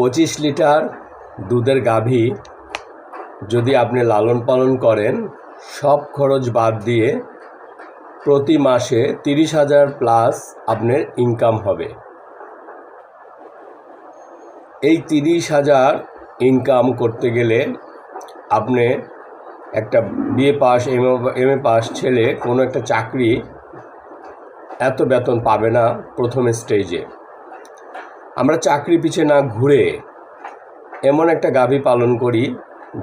পঁচিশ লিটার দুধের গাভী যদি আপনি লালন পালন করেন, সব খরচ বাদ দিয়ে প্রতি মাসে তিরিশ হাজার প্লাস আপনার ইনকাম হবে। এই তিরিশ হাজার ইনকাম করতে গেলে আপনি একটা BA pass M M A pass ছেলে কোনো একটা চাকরি এত বেতন পাবে না প্রথম স্টেজে আমরা চাকরি পিছে না ঘুরে এমন একটা গাভী পালন করি,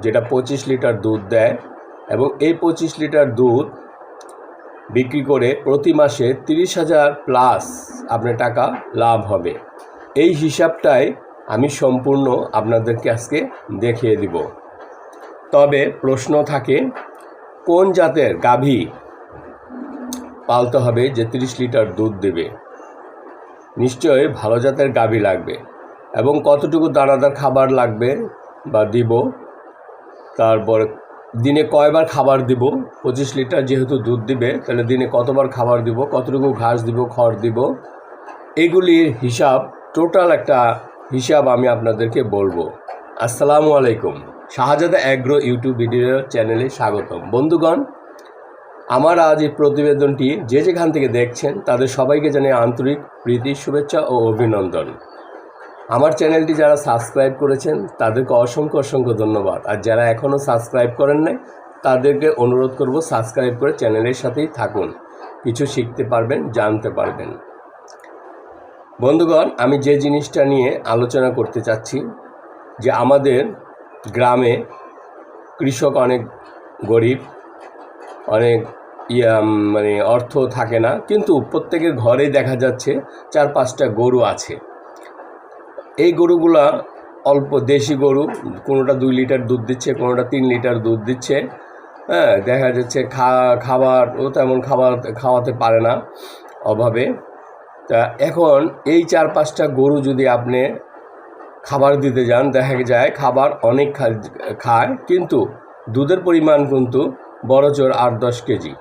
যেটা পঁচিশ লিটার দুধ দেয় এবং এই পঁচিশ লিটার দুধ বিক্রি করে প্রতি মাসে তিরিশ হাজার প্লাস আপনার টাকা লাভ হবে। এই হিসাবটাই আমি সম্পূর্ণ আপনাদেরকে আজকে দেখিয়ে দিব। তবে প্রশ্ন থাকে, কোন জাতের গাভী পালতে হবে যে তিরিশ লিটার দুধ দেবে? নিশ্চয়ই ভালো জাতের গাভী লাগবে। এবং কতটুকু দানাদার খাবার লাগবে বা দিব, তারপর দিনে কয়বার খাবার দিব, পঁচিশ লিটার যেহেতু দুধ দিবে, তাহলে দিনে কতবার খাবার দিব, কতটুকু ঘাস দিব, খড় দিব, এগুলির হিসাব, টোটাল একটা হিসাব আমি আপনাদেরকে বলব। আসসালামু আলাইকুম। শাহজাদা অ্যাগ্রো ইউটিউব ভিডিও চ্যানেলে স্বাগতম। বন্ধুগণ আমার আজ এই প্রতিবেদনটি যে যেখান থেকে দেখছেন, তাদের সবাইকে জানিয়ে আন্তরিক প্রীতি, শুভেচ্ছা ও অভিনন্দন। আমার চ্যানেলটি যারা সাবস্ক্রাইব করেছেন, তাদেরকে অসংখ্য অসংখ্য ধন্যবাদ। আর যারা এখনও সাবস্ক্রাইব করেন নাই, তাদেরকে অনুরোধ করব সাবস্ক্রাইব করে চ্যানেলের সাথেই থাকুন। কিছু শিখতে পারবেন, জানতে পারবেন। বন্ধুগণ, আমি যে জিনিসটা নিয়ে আলোচনা করতে চাচ্ছি, যে আমাদের গ্রামে কৃষক অনেক গরিব অনেক ইয়া মানে অর্থ থাকে না, কিন্তু প্রত্যেকের ঘরেই দেখা যাচ্ছে চার পাঁচটা গরু আছে। এই গরুগুলা অল্প দেশি গরু, কোনোটা দুই লিটার দুধ দিচ্ছে, কোনোটা তিন লিটার দুধ দিচ্ছে। হ্যাঁ দেখা যাচ্ছে খা, খাবার, ও তেমন খাবার খাওয়াতে পারে না অভাবে। তা এখন এই চার পাঁচটা গরু যদি আপনি খাবার দিতে যান, দেখা যায় খাবার অনেক খায়, কিন্তু দুধের পরিমাণ কিন্তু বড় জোর আট দশ কেজি,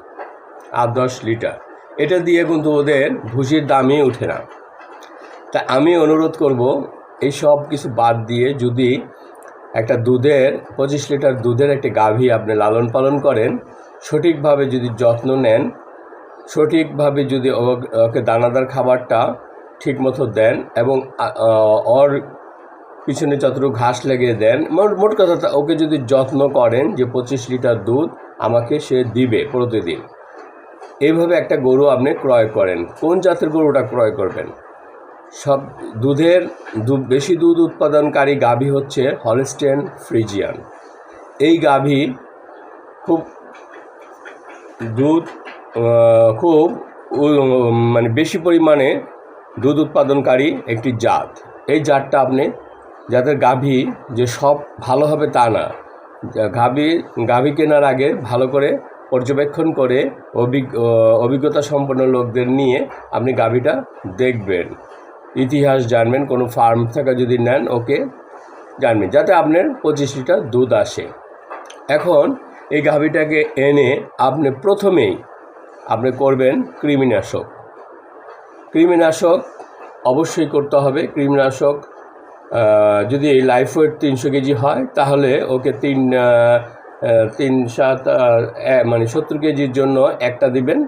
আট দশ লিটার। এটা দিয়ে কিন্তু ওদের ভুসির দামই ওঠে না। তা আমি অনুরোধ করব, এই সব কিছু বাদ দিয়ে যদি একটা দুধের, পঁচিশ লিটার দুধের একটি গাভী আপনি লালন পালন করেন, সঠিকভাবে যদি যত্ন নেন, সঠিকভাবে যদি ওকে দানাদার খাবারটা ঠিকমতো দেন এবং ওর পিছনে যতটুকু ঘাস লাগিয়ে দেন, মোট কথা ওকে যদি যত্ন করেন যে পঁচিশ লিটার দুধ আমাকে সে দিবে প্রতিদিন। এইভাবে একটা গরু আপনি ক্রয় করেন। কোন জাতের গরুটা ক্রয় করবেন? সব দুধের বেশি দুধ উৎপাদনকারী গাভী হচ্ছে হলস্টেন ফ্রিজিয়ান। এই গাভী খুব দুধ খুব মানে বেশি পরিমাণে দুধ উৎপাদনকারী একটি জাত। এই জাতটা আপনি, যাদের গাভী যে সব ভালো হবে তা না গাভী গাভী কেনার আগে ভালো করে পর্যবেক্ষণ করে অভিজ্ঞ অভিজ্ঞতা সম্পন্ন লোকদের নিয়ে আপনি গাভীটা দেখবেন। ইতিহাস জানবেন, কোনো ফার্ম থেকে যদি নেন, ওকে জানবেন, যাতে আপনার পঁচিশ লিটার দুধ আসে। এখন এই গাভীটাকে এনে আপনি প্রথমেই আপনি করবেন কৃমিনাশক। কৃমিনাশক অবশ্যই করতে হবে। কৃমিনাশক যদি লাইফ ওয়েট তিনশো কেজি হয়, তাহলে ওকে তিন তিন সাত মানে সত্তর কেজির জন্য একটা দিবেন।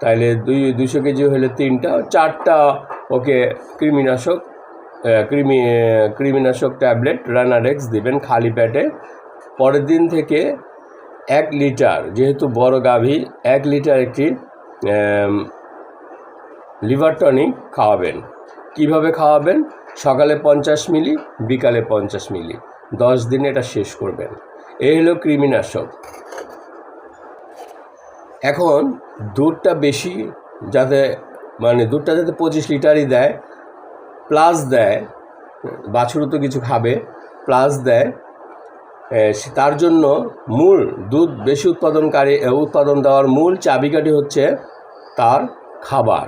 তাহলে দুই দুশো কেজি হলে তিনটা, চারটা ওকে কৃমিনাশক কৃমি, কৃমিনাশক ট্যাবলেট রানারেক্স দিবেন খালি পেটে। পরের দিন থেকে এক লিটার, যেহেতু বড় গাভী, এক লিটার একটি লিভার টনিক খাওয়াবেন। কীভাবে খাওয়াবেন? সকালে পঞ্চাশ মিলি, বিকালে পঞ্চাশ মিলি। দশ দিনে এটা শেষ করবেন। এই হলো কৃমিনাশক। এখন দুধটা বেশি যাতে মানে দুধটা যাতে পঁচিশ লিটারই দেয়, প্লাস দেয়, বাছুরও তো কিছু খাবে, প্লাস দেয় তার জন্য মূল দুধ বেশি উৎপাদনকারী উৎপাদন দেওয়ার মূল চাবিকাঠি হচ্ছে তার খাবার,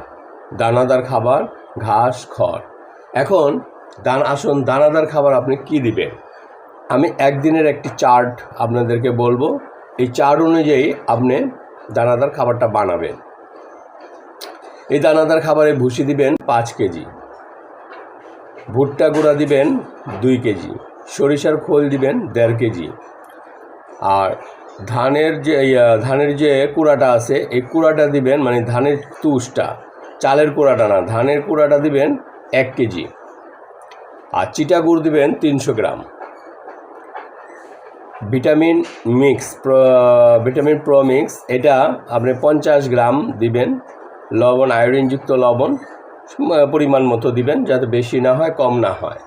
দানাদার খাবার, ঘাস, খড়। এখন দান আসুন, দানাদার খাবার আপনি কি দিবেন? আমি একদিনের একটি চার্ট আপনাদেরকে বলব। এই চার্ট অনুযায়ী আপনি দানাদার খাবারটা বানাবেন। এই দানাদার খাবারে ভুসি দিবেন পাঁচ কেজি। ভুট্টা গুঁড়া দিবেন দুই কেজি। সরিষার খোল দিবেন দেড় কেজি। আর ধানের যে ধানের যে কুড়াটা আছে, এই কুড়াটা দিবেন মানে ধানের তুষটা। চালের কুড়াটা না, ধানের কুড়াটা দিবেন এক কেজি। আর চিটা গুড় দিবেন তিনশো গ্রাম। Vitamin mix vitamin pro mix, এটা আপনি পঞ্চাশ গ্রাম দিবেন। লবণ, আয়োডিনযুক্ত লবণ পরিমাণ মতো দিবেন যাতে বেশি না হয়, কম না হয়।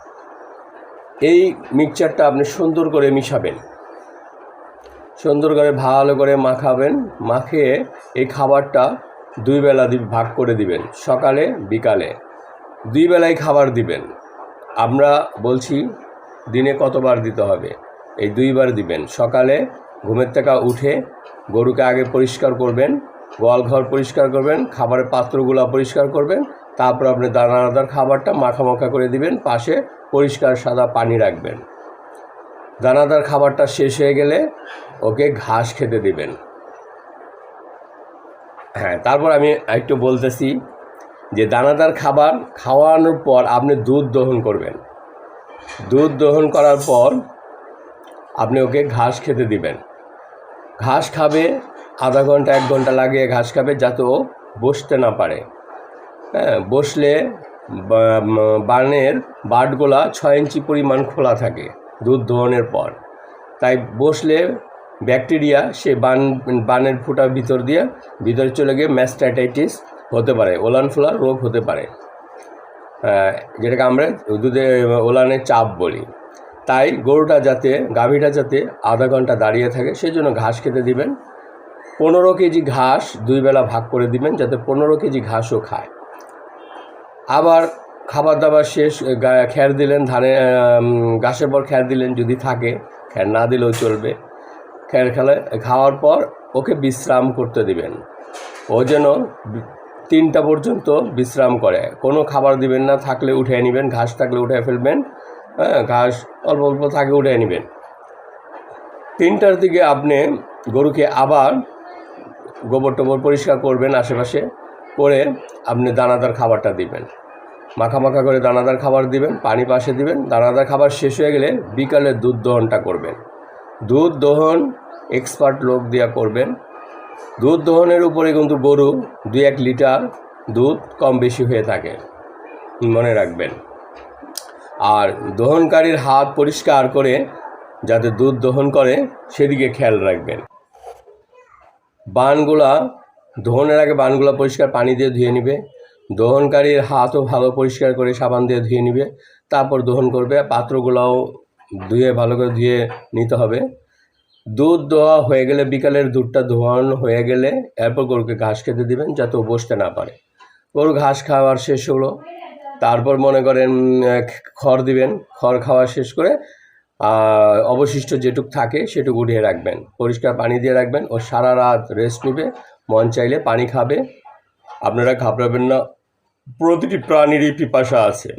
এই মিক্সচারটা আপনি সুন্দর করে মিশাবেন। সুন্দর করে ভালো করে মাখাবেন। মাখিয়ে এই খাবারটা দুই বেলা ভাগ করে দিবেন, সকালে, বিকালে। দুই বেলায় খাবার দিবেন। আমরা বলছি, দিনে কতবার দিতে হবে? এই দুইবার দিবেন। সকালে ঘুমের থেকে উঠে গরুকে আগে পরিষ্কার করবেন গোয়াল ঘর পরিষ্কার করবেন, খাবারের পাত্রগুলো পরিষ্কার করবেন, তারপর আপনি দানাদার খাবারটা মাখা মাখা করে দিবেন, পাশে পরিষ্কার সাদা পানি রাখবেন। দানাদার খাবারটা শেষ হয়ে গেলে ওকে ঘাস খেতে দিবেন। হ্যাঁ তারপর আমি একটু বলতেছি যে দানাদার খাবার খাওয়ানোর পর আপনি দুধ দহন করবেন। দুধ দহন করার পর আপনি ওকে ঘাস খেতে দিবেন। ঘাস খাবে, আধা ঘণ্টা, এক ঘণ্টা লাগিয়ে ঘাস খাবে যাতে ও বসতে না পারে। হ্যাঁ বসলে বানের বাটগুলা ছয় ইঞ্চি পরিমাণ খোলা থাকে দুধ দহনের পর। তাই বসলে ব্যাকটেরিয়া সে বান, বানের ফুটার ভিতর দিয়ে ভিতরে চলে গিয়ে ম্যাস্টাইটাইটিস হতে পারে, ওলান ফোলার রোগ হতে পারে। যেটাকে আমরা দুধে ওলানের চাপ বলি। তাই গরুটা যাতে, গাভীটা যাতে আধা ঘণ্টা দাঁড়িয়ে থাকে, সেই জন্য ঘাস খেতে দিবেন। পনেরো কেজি ঘাস দুই বেলা ভাগ করে দিবেন, যাতে পনেরো কেজি ঘাসও খায়। আবার খাবার দাবার শেষ খ্যার দিলেন, ধানে ঘাসের পর খ্যার দিলেন, যদি থাকে, খ্যার না দিলেও চলবে। খ্যার খেলে, খাওয়ার পর ওকে বিশ্রাম করতে দিবেন। ও যেন তিনটা পর্যন্ত বিশ্রাম করে। কোনো খাবার দিবেন না, থাকলে উঠে নেবেন, ঘাস থাকলে উঠে ফেলবেন হ্যাঁ ঘাস অল্প অল্প থাকে উঠে নেবেন। তিনটার দিকে আপনি গরুকে আবার গোবর টোবর পরিষ্কার করবেন আশেপাশে, করে আপনি দানাদার খাবারটা দিবেন। মাখা মাখা করে দানাদার খাবার দিবেন, পানি পাশে দিবেন, দানাদার খাবার শেষ হয়ে গেলে বিকালে দুধ দহনটা করবেন। দুধ দহন এক্সপার্ট লোক দিয়া করবেন দুধ দহনের উপরে কিন্তু গরু দুই এক লিটার দুধ কম বেশি হয়ে থাকে। মনে রাখবেন। আর দহনকারীর হাত পরিষ্কার করে যাতে দুধ দহন করে, সেদিকে খেয়াল রাখবেন। বানগুলা, দহনের আগে বানগুলা পরিষ্কার পানি দিয়ে ধুয়ে নিবে। দহনকারীর হাতও ভালো পরিষ্কার করে সাবান দিয়ে ধুয়ে নিবে। তারপর দহন করবে। পাত্রগুলাও ধুয়ে ভালো করে ধুয়ে নিতে হবে। দুধ দোয়া হয়ে গেলে বিকালের দুধটা ধোয়ানো হয়ে গেলে এরপর গরুকে ঘাস খেতে দিবেন যাতে ও বসতে না পারে। গরু ঘাস খাওয়ার শেষ হলো। তারপর মনে করেন খড় দিবেন, খড় খাওয়া শেষ করে অবশিষ্ট যেটুক থাকে সেটুকু উঠিয়ে রাখবেন। পরিষ্কার পানি দিয়ে রাখবেন ও সারা রাত রেস্ট নেবে। মন চাইলে পানি খাবে। আপনারা ঘাবড়াবেন না। প্রতিটি প্রাণীরই পিপাসা আছে।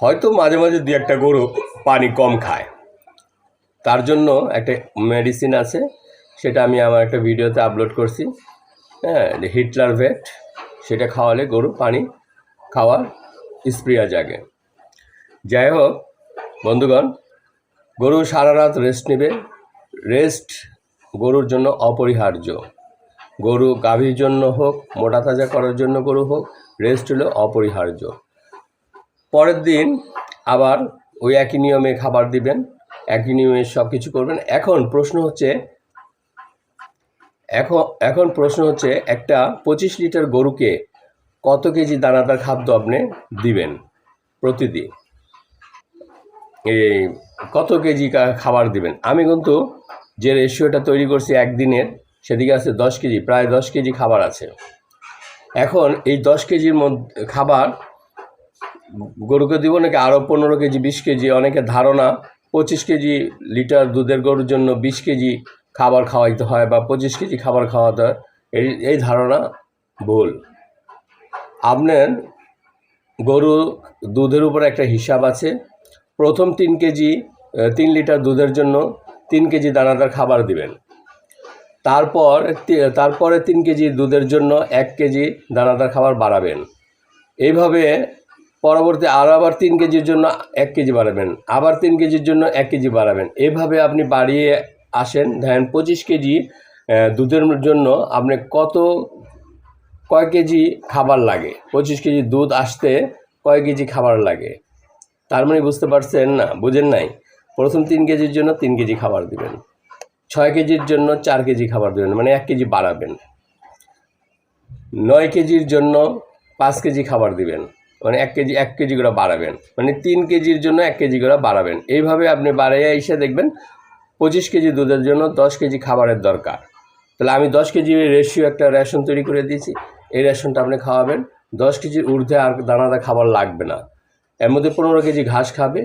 হয়তো মাঝে মাঝে দু একটা গরু পানি কম খায়। তার জন্য একটা মেডিসিন আছে, সেটা আমি আমার একটা ভিডিওতে আপলোড করছি। হ্যাঁ হিটলার ভেট সেটা খাওয়ালে গরু পানি খাওয়ার স্প্রিয়া জাগে। যাই হোক, বন্ধুগণ, গরু সারা রাত রেস্ট নেবে। রেস্ট গরুর জন্য অপরিহার্য। গরু গাভীর জন্য হোক, মোটা তাজা করার জন্য গরু হোক রেস্ট হলো অপরিহার্য। পরের দিন আবার ওই একই নিয়মে খাবার দিবেন। একই নিয়মে সব কিছু করবেন। এখন প্রশ্ন হচ্ছে, এখন এখন প্রশ্ন হচ্ছে, একটা পঁচিশ লিটার গরুকে কত কেজি দানাদার খাদ্য আপনি দিবেন প্রতিদিন? এই কত কেজি খাবার দিবেন? আমি কিন্তু যে রেশিওটা তৈরি করছি একদিনের, সেদিকে আছে দশ কেজি, প্রায় দশ কেজি খাবার আছে। এখন এই দশ কেজির মধ্যে খাবার গরুকে দিব নাকি আরও পনেরো কেজি, বিশ কেজি অনেকে ধারণা পঁচিশ কেজি লিটার দুধের গরুর জন্য বিশ কেজি খাবার খাওয়াইতে হয় বা পঁচিশ কেজি খাবার খাওয়াতে হয়, এই এই ধারণা ভুল। আপনার গরু দুধের উপর একটা হিসাব আছে, প্রথম তিন কেজি তিন লিটার দুধের জন্য তিন কেজি দানাদার খাবার দিবেন। তারপর তারপরে তিন কেজি দুধের জন্য এক কেজি দানাদার খাবার বাড়াবেন। এইভাবে পরবর্তী আর আবার তিন কেজির জন্য এক কেজি বাড়াবেন, আবার তিন কেজির জন্য এক কেজি বাড়াবেন। এভাবে আপনি বাড়িয়ে আসেন। ধরেন পঁচিশ কেজি দুধের জন্য আপনি কত, কয় কেজি খাবার লাগে? পঁচিশ কেজি দুধ আসতে কয় কেজি খাবার লাগে? তার মানে বুঝতে পারছেন না? বুঝেন নাই? প্রথম তিন কেজির জন্য তিন কেজি খাবার দিবেন। ছয় কেজির জন্য চার কেজি খাবার দেবেন মানে এক কেজি বাড়াবেন। নয় কেজির জন্য পাঁচ কেজি খাবার দিবেন। মানে এক কেজি এক কেজি করে বাড়াবেন। মানে তিন কেজির জন্য এক কেজি করে বাড়াবেন। এইভাবে আপনি বাড়াইয়া এসে দেখবেন পঁচিশ কেজি দুধের জন্য দশ কেজি খাবারের দরকার। তাহলে আমি দশ কেজি রেশিও একটা রেশন তৈরি করে দিয়েছি। এই রেশনটা আপনি খাওয়াবেন। দশ কেজির ঊর্ধ্বে আর দানাদার খাবার লাগবে না। এর মধ্যে পনেরো কেজি ঘাস খাবে।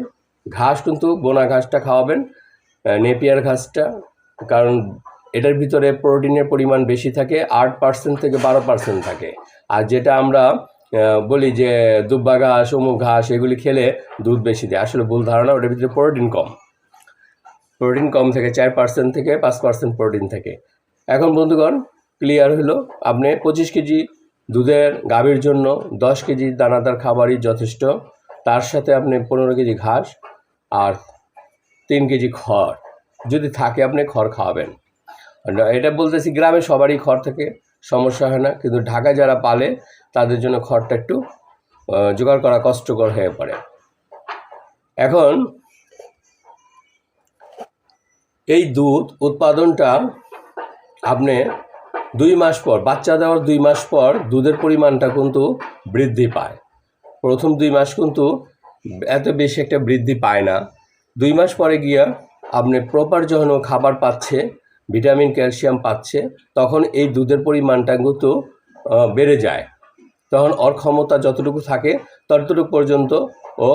ঘাস কিন্তু বোনা ঘাসটা খাওয়াবেন নেপিয়ার ঘাসটা। কারণ এটার ভিতরে প্রোটিনের পরিমাণ বেশি থাকে, আট পার্সেন্ট থেকে বারো পার্সেন্ট থাকে। আর যেটা আমরা বলি যে দুব্বা ঘাস, অমুক ঘাস, এগুলি খেলে দুধ বেশি দেয়। আসলে ভুল ধারণা, ওটার ভিতরে প্রোটিন কম। প্রোটিন কম থেকে চার পার্সেন্ট থেকে পাঁচ পার্সেন্ট প্রোটিন থাকে। এখন বন্ধুগণ ক্লিয়ার হলো, আপনি পঁচিশ কেজি দুধের গাভীর জন্য দশ কেজি দানাদার খাবারই যথেষ্ট। তার সাথে আপনি পনেরো কেজি ঘাস আর তিন কেজি খড়। যদি থাকে, আপনি খড় খাওয়াবেন। এটা বলতেছি, গ্রামে সবারই খড় থাকে, সমস্যা হয় না। কিন্তু ঢাকায় যারা পালে তাদের জন্য খড়টা একটু জোগাড় করা কষ্টকর হয়ে পড়ে। এখন এই দুধ উৎপাদনটা আপনি দুই মাস পর, বাচ্চা দেওয়ার দুই মাস পর দুধের পরিমাণটা কিন্তু বৃদ্ধি পায়। প্রথম দুই মাস কিন্তু এত বেশি একটা বৃদ্ধি পায় না। দুই মাস পরে গিয়া আপনি প্রপার যখন খাবার পাচ্ছে ভিটামিন ক্যালসিয়াম পাচ্ছে, তখন এই দুধের পরিমাণটা কিন্তু বেড়ে যায়। তখন ওর ক্ষমতা যতটুকু থাকে ততটুকু পর্যন্ত ও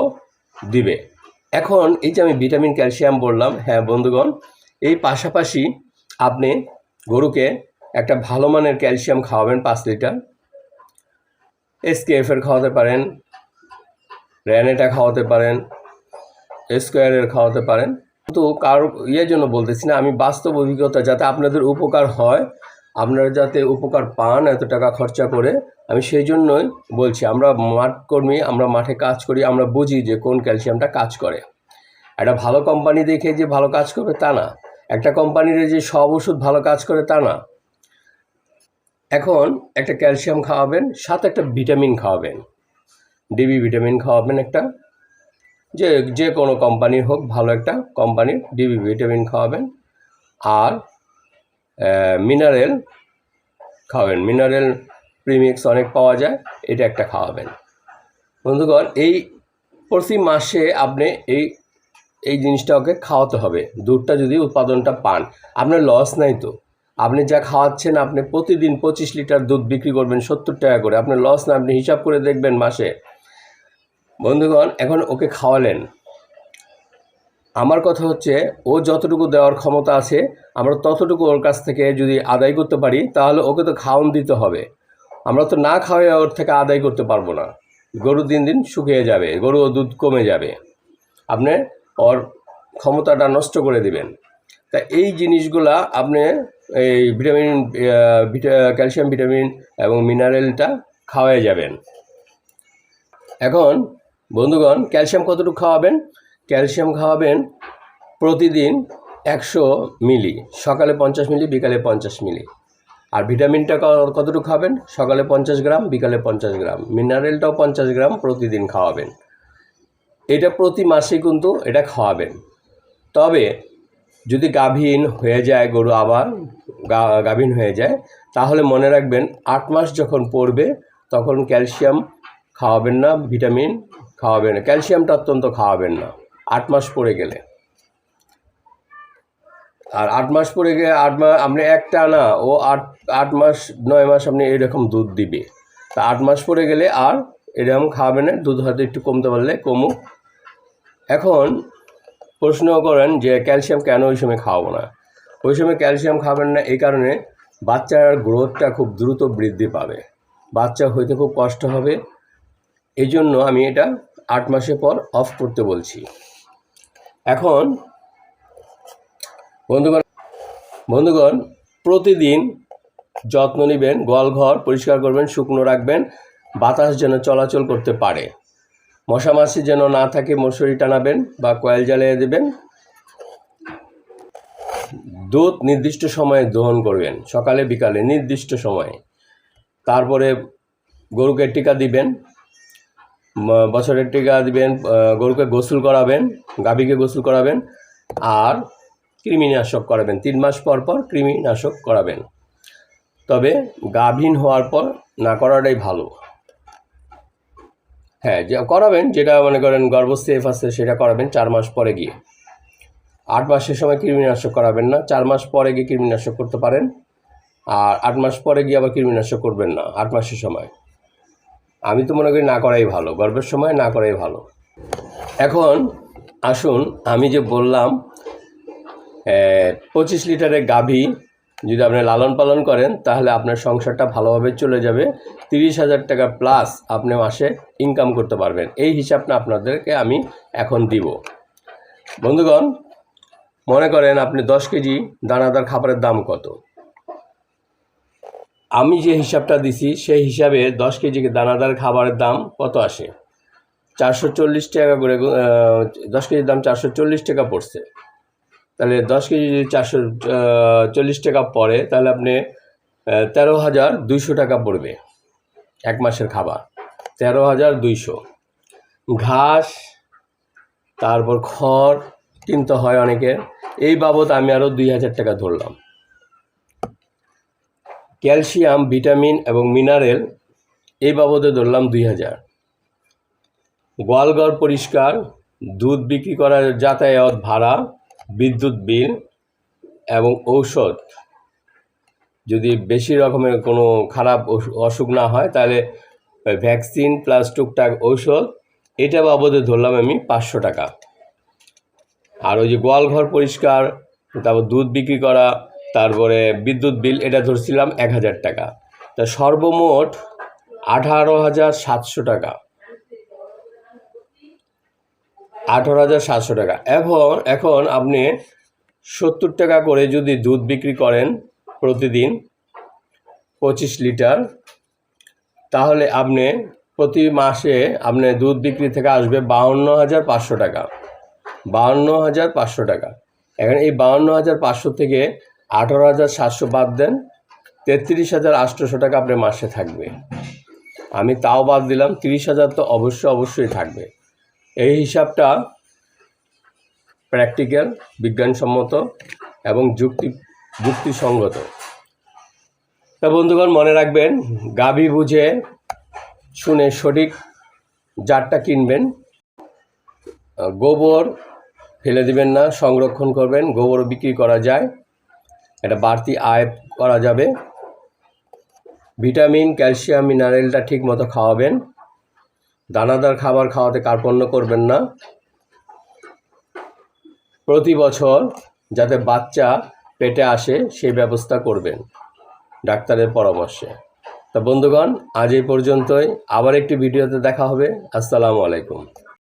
দিবে। এখন এই যে আমি ভিটামিন, ক্যালসিয়াম বললাম হ্যাঁ বন্ধুগণ, এই পাশাপাশি আপনি গরুকে একটা ভালো মানের ক্যালসিয়াম খাওয়াবেন পাঁচ লিটার এসকেএফের খাওয়াতে পারেন র্যানেটা খাওয়াতে পারেন স্কোয়ারের খাওয়াতে পারেন। কিন্তু কার ইয়ের জন্য বলতেছি না, আমি বাস্তব অভিজ্ঞতা যাতে আপনাদের উপকার হয় আপনারা যাতে উপকার পান, এত টাকা খরচা করে, আমি সেই জন্যই বলছি, আমরা মাঠ কর্মী, আমরা মাঠে কাজ করি, আমরা বুঝি যে কোন ক্যালসিয়ামটা কাজ করে। একটা ভালো কোম্পানি দেখে যে ভালো কাজ করবে তা না। একটা কোম্পানির যে সব ওষুধ ভালো কাজ করে তা না। এখন একটা ক্যালসিয়াম খাওয়াবেন, সাথে একটা ভিটামিন খাওয়াবেন। ডিবি ভিটামিন খাওয়াবেন একটা, যে যে কোনো কোম্পানির হোক, ভালো একটা কোম্পানির ডিবি ভিটামিন খাওয়াবেন। আর মিনারেল খাওয়াবেন। মিনারেল প্রিমিক্স অনেক পাওয়া যায়, এটা একটা খাওয়াবেন। বন্ধুগণ, এই প্রতি মাসে আপনি এই এই জিনিসটা ওকে খাওয়াতে হবে। দুধটা যদি উৎপাদনটা পান, আপনার লস নাই তো। আপনি যা খাওয়াচ্ছেন, আপনি প্রতিদিন পঁচিশ লিটার দুধ বিক্রি করবেন সত্তর টাকা করে। আপনার লস না, আপনি হিসাব করে দেখবেন মাসে। বন্ধুগণ, এখন ওকে খাওয়ালেন। আমার কথা হচ্ছে, ও যতটুকু দেওয়ার ক্ষমতা আছে, আমরা ততটুকু ওর কাছ থেকে যদি আদায় করতে পারি, তাহলে ওকে তো খাওয়ান দিতে হবে। আমরা তো না খাওয়াই ওর থেকে আদায় করতে পারব না। গরু দিন দিন শুকিয়ে যাবে গরু দুধ কমে যাবে। আপনি ওর ক্ষমতাটা নষ্ট করে দিবেন। তা এই জিনিসগুলা আপনি এই ভিটামিন ভিটা- ক্যালসিয়াম, ভিটামিন এবং মিনারেলটা খাওয়াই যাবেন। এখন, বন্ধুগণ, ক্যালসিয়াম কতটুকু খাওয়াবেন? ক্যালসিয়াম খাওয়াবেন প্রতিদিন একশো মিলি, সকালে পঞ্চাশ মিলি, বিকালে পঞ্চাশ মিলি। আর ভিটামিনটা কতটুকু খাবেন? সকালে পঞ্চাশ গ্রাম, বিকালে পঞ্চাশ গ্রাম। মিনারেলটাও পঞ্চাশ গ্রাম প্রতিদিন খাওয়াবেন। এটা প্রতি মাসে কিন্তু এটা খাওয়াবেন। তবে যদি গাভীন হয়ে যায় গরু আবার গাভীন হয়ে যায়, তাহলে মনে রাখবেন আট মাস যখন পড়বে, তখন ক্যালসিয়াম খাওয়াবেন না, ভিটামিন খাওয়াবেন না। ক্যালসিয়ামটা অত্যন্ত খাওয়াবেন না। আট মাস পড়ে গেলে। আর আট মাস পরে গিয়ে আট মাস আপনি একটা না, ও আট আট মাস, নয় মাস আপনি এরকম দুধ দিবে। তা আট মাস পরে গেলে আর এরকম খাওয়াবে না, দুধ হয়তো একটু কমতে পারলে কমুক। এখন প্রশ্ন করেন যে ক্যালসিয়াম কেন ওই সময় খাওয়াবো না? ওই সময় ক্যালসিয়াম খাবেন না, এই কারণে বাচ্চার গ্রোথটা খুব দ্রুত বৃদ্ধি পাবে। বাচ্চা হইতে খুব কষ্ট হবে। এই জন্য আমি এটা আট মাসের পর অফ করতে বলছি। এখন বন্ধুগণ বন্ধুগণ, প্রতিদিন যত্ন নেবেন, গোয়ালঘর পরিষ্কার করবেন, শুকনো রাখবেন, বাতাস যেন চলাচল করতে পারে। মশা মাছি যেন না থাকে, মশুরি টানাবেন বা কয়েল জ্বালিয়ে দেবেন। দুধ নির্দিষ্ট সময়ে দহন করবেন, সকালে বিকালে নির্দিষ্ট সময়ে। তারপরে গরুকে টিকা দিবেন বছরের টিকা দিবেন গরুকে গোসল করাবেন, গাভীকে গোসল করাবেন, আর কৃমিনাশক করাবেন। তিন মাস পর পর কৃমিনাশক করাবেন। তবে গাভীন হওয়ার পর না করাটাই ভালো। হ্যাঁ যে, করাবেন, যেটা মনে করেন গর্ভস্থেফ আছে, সেটা করাবেন চার মাস পরে গিয়ে। আট মাসের সময় কৃমিনাশক করাবেন না, চার মাস পরে গিয়ে কৃমিনাশক করতে পারেন, আর আট মাস পরে গিয়ে আবার কৃমিনাশক করবেন না, আট মাসের সময়। আমি তো মনে করি না করাই ভালো, গর্বের সময় না করাই ভালো। এখন আসুন, আমি যে বললাম পঁচিশ লিটারের গাভী যদি আপনি লালন পালন করেন, তাহলে আপনার সংসারটা ভালোভাবে চলে যাবে। তিরিশ হাজার টাকা প্লাস আপনি মাসে ইনকাম করতে পারবেন। এই হিসাবটা আপনাদেরকে আমি এখন দিব। বন্ধুগণ, মনে করেন আপনি দশ কেজি দানাদার খাবারের দাম কত? আমি যে হিসাবটা দিছি, সেই হিসাবে দশ কেজি দানাদার খাবারের দাম কত আসে? চারশো চল্লিশ টাকা করে দশ কেজির দাম চারশো চল্লিশ টাকা পড়ছে। তাহলে দশ কেজি যদি চারশো চল্লিশ টাকা পড়ে, তাহলে আপনি তেরো হাজার দুইশো টাকা পড়বে এক মাসের খাবার। তেরো হাজার দুইশো। ঘাস, তারপর খড় কিনতে হয় অনেকের এই বাবদ আমি আরও দুই হাজার টাকা ধরলাম। ক্যালসিয়াম, ভিটামিন এবং মিনারেল এই বাবদে ধরলাম দুই হাজার। গোয়ালঘর পরিষ্কার, দুধ বিক্রি করার যাতায়াত ভাড়া, বিদ্যুৎ বিল এবং ঔষধ। যদি বেশি রকমের কোনো খারাপ অসুখ না হয়, তাহলে ভ্যাকসিন প্লাস টুকটাক ঔষধ, এটা বাবদে ধরলাম আমি পাঁচশো টাকা। আর ওই যে গোয়ালঘর পরিষ্কার, তারপর দুধ বিক্রি করা তারপরে বিদ্যুৎ বিল, এটা ধরছিলাম এক হাজার টাকা। তা সর্বমোট আঠারো হাজার সাতশো টাকা। আঠারো হাজার সাতশো টাকা। এখন এখন আপনি সত্তর টাকা করে যদি দুধ বিক্রি করেন প্রতিদিন পঁচিশ লিটার, তাহলে আপনি প্রতি মাসে আপনি দুধ বিক্রি থেকে আসবে বাউন্ন হাজার পাঁচশো টাকা। বাউন্ন হাজার পাঁচশো টাকা। এখন এই বাউন্ন হাজার পাঁচশো থেকে আঠারো হাজার সাতশো বাদ দেন, তেত্রিশ হাজার আটশোশো টাকা আপনার মাসে থাকবে। আমি তাও বাদ দিলাম, তিরিশ হাজার তো অবশ্যই অবশ্যই থাকবে। এই হিসাবটা প্র্যাকটিক্যাল বিজ্ঞানসম্মত এবং যুক্তি যুক্তিসঙ্গত। তা বন্ধুগণ, মনে রাখবেন, গাভী বুঝে শুনে সঠিক জারটা কিনবেন। গোবর ফেলে দিবেন না, সংরক্ষণ করবেন, গোবর বিক্রি করা যায়। এটা বাড়তি আয় করা যাবে। ভিটামিন, ক্যালসিয়াম, মিনারেলটা ঠিক মতো খাওয়াবেন। দানাদার খাবার খাওয়াতে কার্পণ্য করবেন না। প্রতি বছর যাতে বাচ্চা পেটে আসে, সেই ব্যবস্থা করবেন ডাক্তারের পরামর্শে। তা বন্ধুগণ, আজ এই পর্যন্তই। আবার একটি ভিডিওতে দেখা হবে। আসসালামু আলাইকুম।